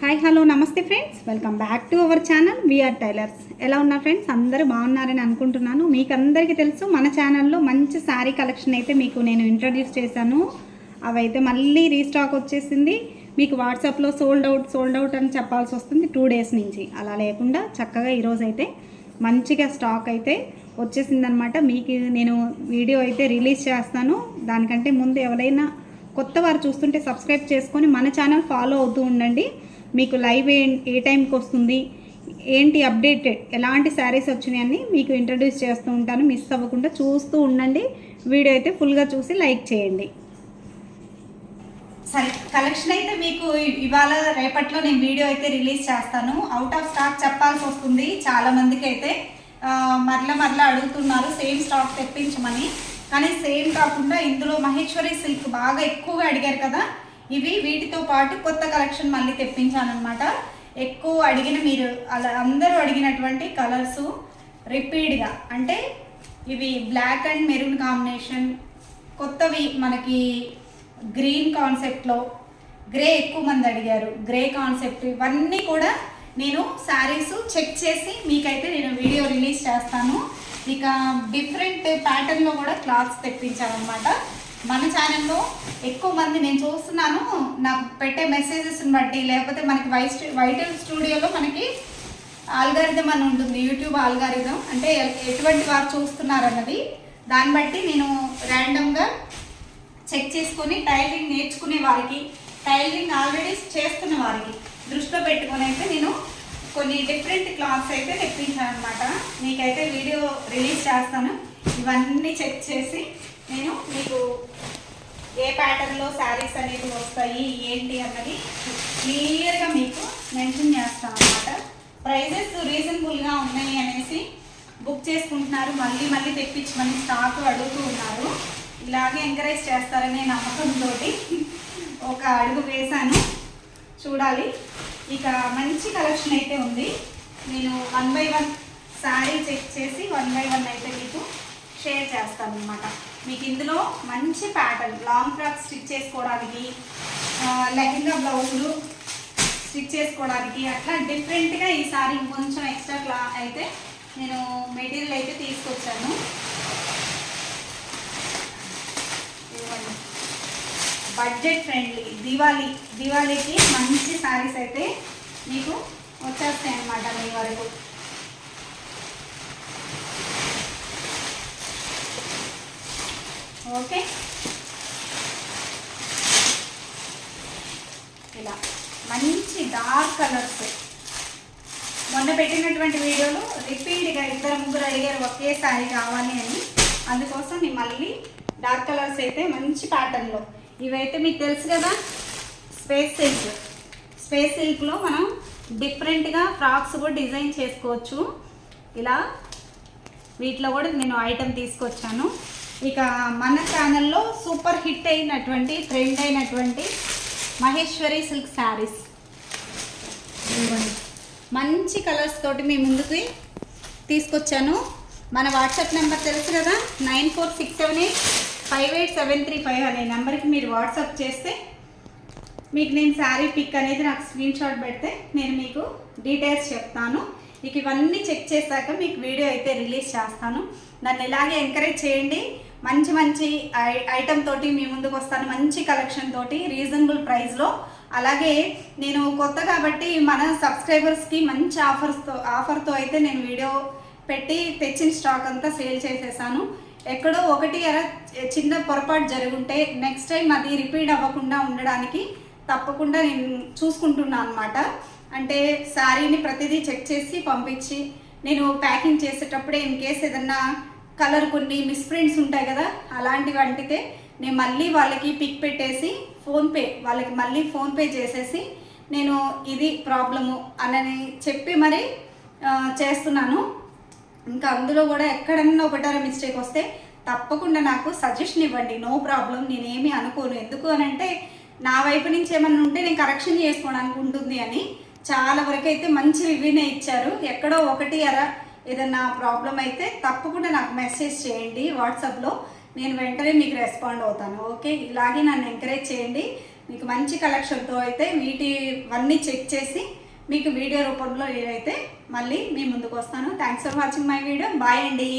Hi hello నమస్తే friends welcome back to our channel VR tailors ఎలా ఉన్నారు friends అందరూ బాగున్నారని అనుకుంటున్నాను. మీకు అందరికీ తెలుసు మన ఛానల్లో మంచి శారీ కలెక్షన్ అయితే మీకు నేను ఇంట్రడ్యూస్ చేశాను. అవైతే మళ్ళీ రీస్టాక్ వచ్చేసింది. మీకు వాట్సాప్లో సోల్డ్ అవుట్ సోల్డ్ అవుట్ అని చెప్పాల్సి వస్తుంది టూ డేస్ నుంచి. అలా లేకుండా చక్కగా ఈరోజు అయితే మంచిగా స్టాక్ అయితే వచ్చేసిందనమాట మీకు నేను వీడియో అయితే రిలీజ్ చేస్తాను. దానికంటే ముందు ఎవరైనా కొత్త వారు చూస్తుంటే సబ్స్క్రైబ్ చేసుకొని మన ఛానల్ ఫాలో అవుతూ ఉండండి. మీకు లైవ్ ఏ ఏ టైంకి వస్తుంది ఏంటి అప్డేటెడ్ ఎలాంటి శారీస్ వచ్చినాయని మీకు ఇంట్రడ్యూస్ చేస్తూ ఉంటాను. మిస్ అవ్వకుండా చూస్తూ ఉండండి. వీడియో అయితే ఫుల్గా చూసి లైక్ చేయండి. సరే కలెక్షన్ అయితే మీకు ఇవాళ రేపట్లో నేను వీడియో అయితే రిలీజ్ చేస్తాను. అవుట్ ఆఫ్ స్టాక్ చెప్పాల్సి వస్తుంది చాలా మందికి అయితే. మరల మరల అడుగుతున్నారు సేమ్ స్టాక్ తెప్పించమని. కానీ సేమ్ కాకుండా ఇందులో మహేశ్వరి సిల్క్ బాగా ఎక్కువగా అడిగారు కదా. ఇవి వీటితో పాటు కొత్త కలెక్షన్ మళ్ళీ తెప్పించానమాట ఎక్కువ అడిగిన మీరు అలా అందరూ అడిగినటువంటి కలర్స్ రిపీట్గా అంటే ఇవి బ్లాక్ అండ్ మెరూన్ కాంబినేషన్ కొత్తవి మనకి గ్రీన్ కాన్సెప్ట్లో గ్రే ఎక్కువ మంది అడిగారు గ్రే కాన్సెప్ట్ ఇవన్నీ కూడా నేను శారీస్ చెక్ చేసి మీకైతే నేను వీడియో రిలీజ్ చేస్తాను. ఇక డిఫరెంట్ ప్యాటర్న్లో కూడా క్లాత్స్ తెప్పించాలన్నమాట. మన ఛానల్లో ఎక్కువ మంది నేను చూస్తున్నాను. నాకు పెట్టే మెసేజెస్ని బట్టి లేకపోతే మనకి వైస్ వైటల్ స్టూడియోలో మనకి ఆల్గారిథం అని ఉంటుంది యూట్యూబ్ ఆల్గారిథం అంటే ఎటువంటి వారు చూస్తున్నారు అన్నది దాన్ని బట్టి నేను ర్యాండమ్గా చెక్ చేసుకొని టైలరింగ్ నేర్చుకునే వారికి టైలరింగ్ ఆల్రెడీ చేస్తున్న వారికి దృష్టిలో పెట్టుకొని అయితే నేను కొన్ని డిఫరెంట్ క్లాత్స్ అయితే తెప్పించాను అనమాట మీకైతే వీడియో రిలీజ్ చేస్తాను. ఇవన్నీ చెక్ చేసి నేను మీకు ప్యాటర్న్లో శారీస్ అనేవి వస్తాయి ఏంటి అన్నది క్లియర్గా మీకు మెన్షన్ చేస్తాం అనమాట ప్రైజెస్ రీజనబుల్గా ఉన్నాయి అనేసి బుక్ చేసుకుంటున్నారు. మళ్ళీ మళ్ళీ తెప్పించమని స్టాక్ అడుగుతూ ఉన్నారు. ఇలాగే ఎంకరేజ్ చేస్తారనే నమ్మకంతో ఒక అడుగు వేశాను. చూడాలి. ఇక మంచి కలెక్షన్ అయితే ఉంది. నేను one by one saree check చేసి వన్ బై వన్ అయితే మీకు షేర్ చేస్తాను అనమాట మీకు ఇందులో మంచి ప్యాటర్న్ లాంగ్ ఫ్రాక్ స్టిచ్ చేసుకోవడానికి ఆ, లెహంగా బ్లౌజులు స్టిచ్ చేసుకోవడానికి అట్లా డిఫరెంట్గా ఈ సారీ ఇంకొంచెం ఎక్స్ట్రా క్లా అయితే నేను మెటీరియల్ అయితే తీసుకొచ్చాను. బడ్జెట్ ఫ్రెండ్లీ దివాళీ దివాళీకి మంచి శారీస్ అయితే మీకు వచ్చేస్తాయి అన్నమాట మీ వరకు. ఓకే. ఇలా మంచి డార్క్ కలర్స్. మొన్న పెట్టినటువంటి వీడియోలో రిపీట్గా ఇద్దరు ముగ్గురు అడిగారు ఒకేసారి కావాలి అని. అందుకోసం నేను మళ్ళీ డార్క్ కలర్స్ అయితే మంచి ప్యాటర్న్లో. ఇవైతే మీకు తెలుసు కదా స్పేస్ సిల్క్. స్పేస్ సిల్క్లో మనం డిఫరెంట్గా ఫ్రాక్స్ కూడా డిజైన్ చేసుకోవచ్చు. ఇలా వీటిలో కూడా నేను ఐటెం తీసుకొచ్చాను. ఇక మన ఛానల్లో సూపర్ హిట్ అయినటువంటి ట్రెండ్ అయినటువంటి మహేశ్వరి సిల్క్ శారీస్ మంచి కలర్స్ తోటి మీ ముందుకి తీసుకొచ్చాను. మన వాట్సాప్ నెంబర్ తెలుసు కదా? Nine four six seven eight five eight seven three five అనే నెంబర్కి మీరు వాట్సాప్ చేస్తే మీకు నేను శారీ పిక్ అనేది నాకు స్క్రీన్ షాట్ పెడితే నేను మీకు డీటెయిల్స్ చెప్తాను. ఇక ఇవన్నీ చెక్ చేశాక మీకు వీడియో అయితే రిలీజ్ చేస్తాను. నన్ను ఇలాగే ఎంకరేజ్ చేయండి. మంచి మంచి ఐ- ఐటమ్ తోటి మీ ముందుకు వస్తాను. మంచి కలెక్షన్ తోటి రీజనబుల్ ప్రైస్లో అలాగే నేను కొత్త కాబట్టి మన సబ్స్క్రైబర్స్కి మంచి ఆఫర్స్తో ఆఫర్తో అయితే నేను వీడియో పెట్టి తెచ్చిన స్టాక్ అంతా సేల్ చేసేసాను. ఎక్కడో ఒకటి ఎలా చిన్న పొరపాటు జరుగుంటే నెక్స్ట్ టైం అది రిపీట్ అవ్వకుండా ఉండడానికి తప్పకుండా నేను చూసుకుంటున్నాను అనమాట అంటే శారీని ప్రతిదీ చెక్ చేసి పంపించి నేను ప్యాకింగ్ చేసేటప్పుడే ఇన్ కేస్ ఏదన్నా కలర్ కొన్ని మిస్ప్రింట్స్ ఉంటాయి కదా అలాంటివి అంటితే నేను మళ్ళీ వాళ్ళకి పిక్ పెట్టేసి ఫోన్పే వాళ్ళకి మళ్ళీ ఫోన్పే చేసేసి నేను ఇది ప్రాబ్లము అని చెప్పి మరి చేస్తున్నాను. ఇంకా అందులో కూడా ఎక్కడన్నా ఒకటారా మిస్టేక్ వస్తే తప్పకుండా నాకు సజెషన్ ఇవ్వండి. నో ప్రాబ్లం నేనేమి అనుకోను. ఎందుకు అని అంటే నా వైపు నుంచి ఏమన్నా ఉంటే నేను కరెక్షన్ చేసుకోవడానికి ఉంటుంది అని చాలా వరకు అయితే మంచి రివ్యూనే ఇచ్చారు. ఎక్కడో ఒకటి అర ఏదన్నా ప్రాబ్లం అయితే తప్పకుండా నాకు మెసేజ్ చేయండి వాట్సాప్లో నేను వెంటనే మీకు రెస్పాండ్ అవుతాను ఓకే ఇలాగే నన్ను ఎంకరేజ్ చేయండి. మీకు మంచి కలెక్షన్తో అయితే వీటి అన్నీ చెక్ చేసి మీకు వీడియో రూపంలో నేనైతే మళ్ళీ మీ ముందుకు వస్తాను. Thanks for watching my video bye అండి.